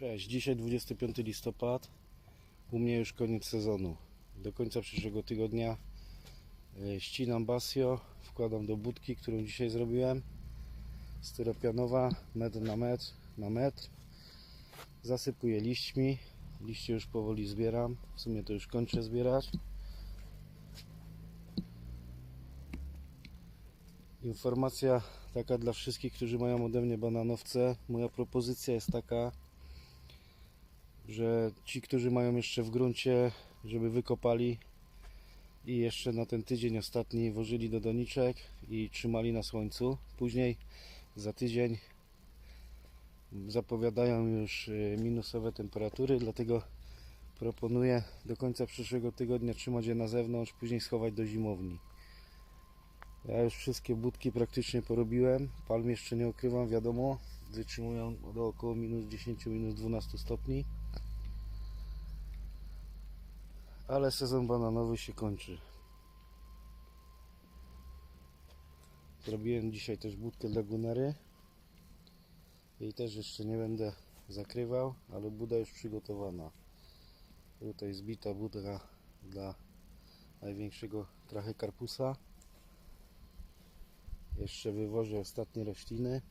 Cześć, dzisiaj 25 listopad. U mnie już koniec sezonu. Do końca przyszłego tygodnia e, ścinam basio, wkładam do budki, którą dzisiaj zrobiłem. Styropianowa, metr na metr na metr. Zasypuję liśćmi. Liście już powoli zbieram. W sumie to już kończę zbierać. Informacja taka dla wszystkich, którzy mają ode mnie bananowce. Moja propozycja jest taka, że ci, którzy mają jeszcze w gruncie, żeby wykopali i jeszcze na ten tydzień ostatni włożyli do doniczek i trzymali na słońcu. Później za tydzień zapowiadają już y, minusowe temperatury, dlatego proponuję do końca przyszłego tygodnia trzymać je na zewnątrz, później schować do zimowni. Ja już wszystkie budki praktycznie porobiłem. Palm jeszcze nie ukrywam, wiadomo. Wytrzymują do około minus 10, minus 12 stopni. Ale sezon bananowy się kończy. Zrobiłem dzisiaj też budkę dla Gunary. Jej też jeszcze nie będę zakrywał, ale buda już przygotowana. Tutaj zbita budka dla największego trachy karpusa. Jeszcze wywożę ostatnie rośliny.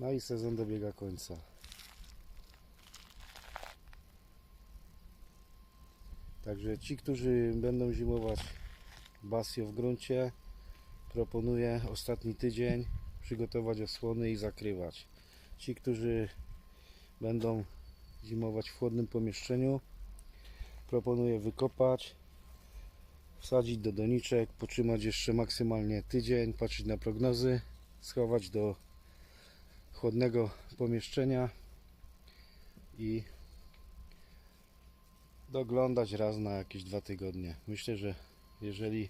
No i sezon dobiega końca. Także ci, którzy będą zimować basio w gruncie, proponuję ostatni tydzień przygotować osłony i zakrywać. Ci, którzy będą zimować w chłodnym pomieszczeniu. Proponuję wykopać, wsadzić do doniczek, potrzymać jeszcze maksymalnie tydzień, patrzeć na prognozy, schować do chłodnego pomieszczenia i doglądać raz na jakieś dwa tygodnie. Myślę, że jeżeli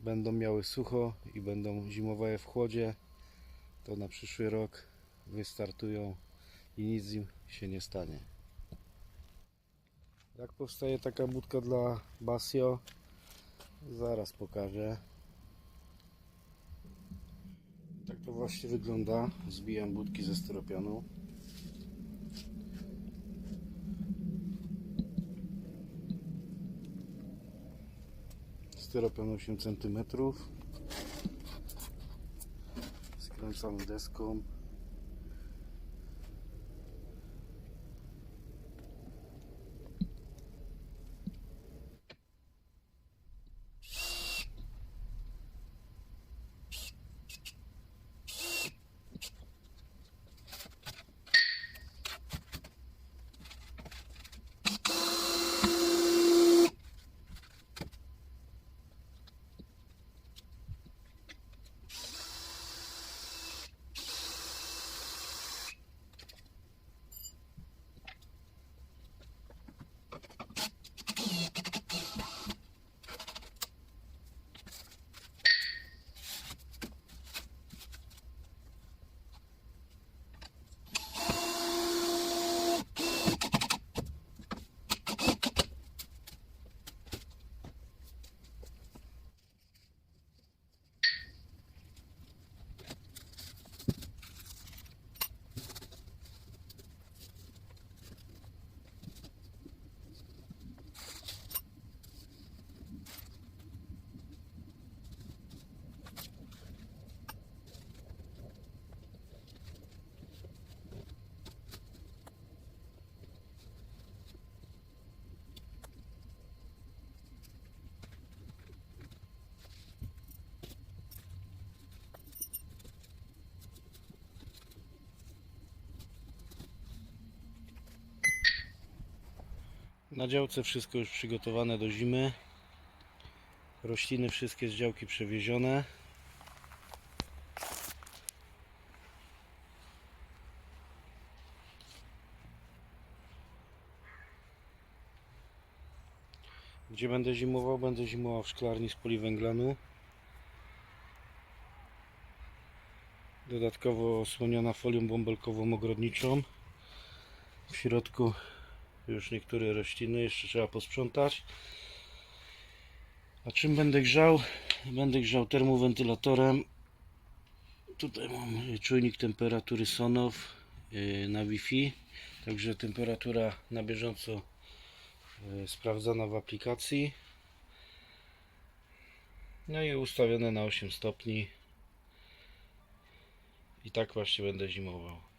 będą miały sucho i będą zimowały w chłodzie, to na przyszły rok wystartują i nic im się nie stanie. Jak powstaje taka budka dla Basio? Zaraz pokażę. Tak to właśnie wygląda. Zbijam budki ze styropianu. Styropian 8 cm. Skręcam deską. Na działce wszystko już przygotowane do zimy. Rośliny wszystkie z działki przewiezione. Gdzie będę zimował? Będę zimował w szklarni z poliwęglanu. Dodatkowo osłoniona folią bąbelkową ogrodniczą. W środku już niektóre rośliny jeszcze trzeba posprzątać. A czym będę grzał? będę grzał termowentylatorem. Tutaj mam czujnik temperatury Sonow yy, na Wi-Fi, także temperatura na bieżąco yy, sprawdzana w aplikacji. No i ustawione na 8 stopni. I tak właśnie będę zimował.